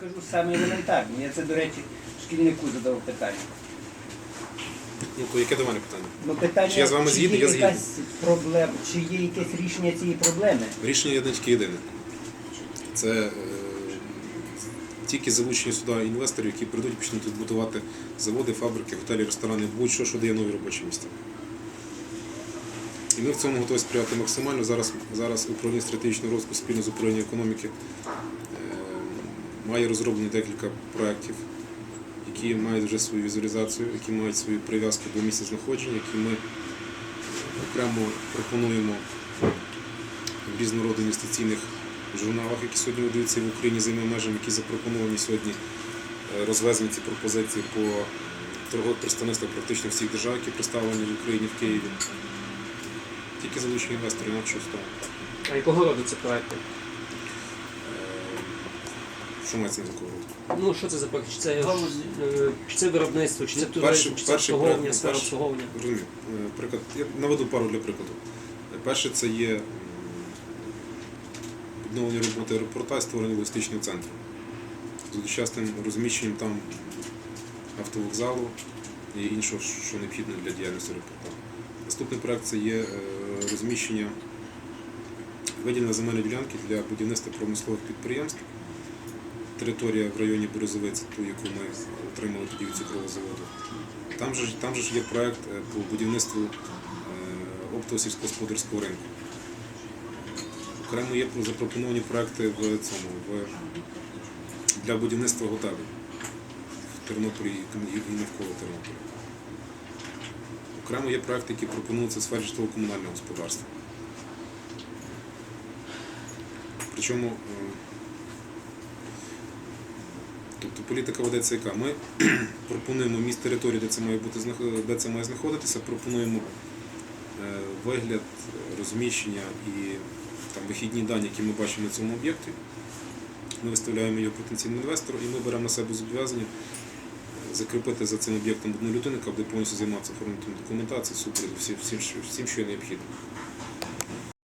Кажу саме елементарні. Я це, до речі, шкільнику задав питання. Ну, яке до мене питання? Ну, питання, Чи я з вами згідний? Я згідний. проблема, чи є якесь рішення цієї проблеми? Рішення є тільки єдине. Це е, тільки залучення сюди інвесторів, які прийдуть і почнуть тут будувати заводи, фабрики, готелі, ресторани, будь-що, що дає нові робочі місця. І ми в цьому готові сприяти максимально. Зараз, зараз управління стратегічного розвитку спільно з управлінням економіки має розроблені декілька проєктів, які мають вже свою візуалізацію, які мають свою прив'язку до місця знаходження, які ми окремо пропонуємо в різного роду інвестиційних журналах, які сьогодні видаються в Україні за межами, які запропоновані сьогодні е, розвезені ці пропозиції по торгових представництвах практично всіх держав, які представлені в Україні в Києві. Тільки залучені інвестори, інакше стало. А якого роду це проекти? Що мається на такого? Ну що це за? Чи це, е, чи це виробництво, чи це туризм, перший- чи це перший обслуговування, сфера перший- обслуговування? Розумію. Е, Приклад, я наведу пару для прикладу. Перше це є відновлення роботи аеропорта і створення логістичного центру з одночасним розміщенням там автовокзалу і іншого, що необхідно для діяльності аеропорта. Наступний проект це є е, розміщення виділення земельної ділянки для будівництва промислових підприємств. Територія в районі Березовиці, ту, яку ми отримали тоді від цукрового заводу. Там же, там же ж є проект е, по будівництву е, оптового сільськогосподарського ринку. Окремо є запропоновані проекти в цьому в, для будівництва готелів в Тернополі і навколо Тернополя. Окремо є проекти, які пропонуються в сфері житлово-комунального господарства. Причому, е, політика ведеться яка? Ми пропонуємо місць території, де це має бути де це має знаходитися, пропонуємо е, вигляд, розміщення і там, вихідні дані, які ми бачимо на цьому об'єкті. Ми виставляємо його потенційному інвестору і ми беремо на себе зобов'язання е, закріпити за цим об'єктом одну людину, яка буде повністю займатися оформленням документації, супроводу, всім, всім, всім, що є необхідно.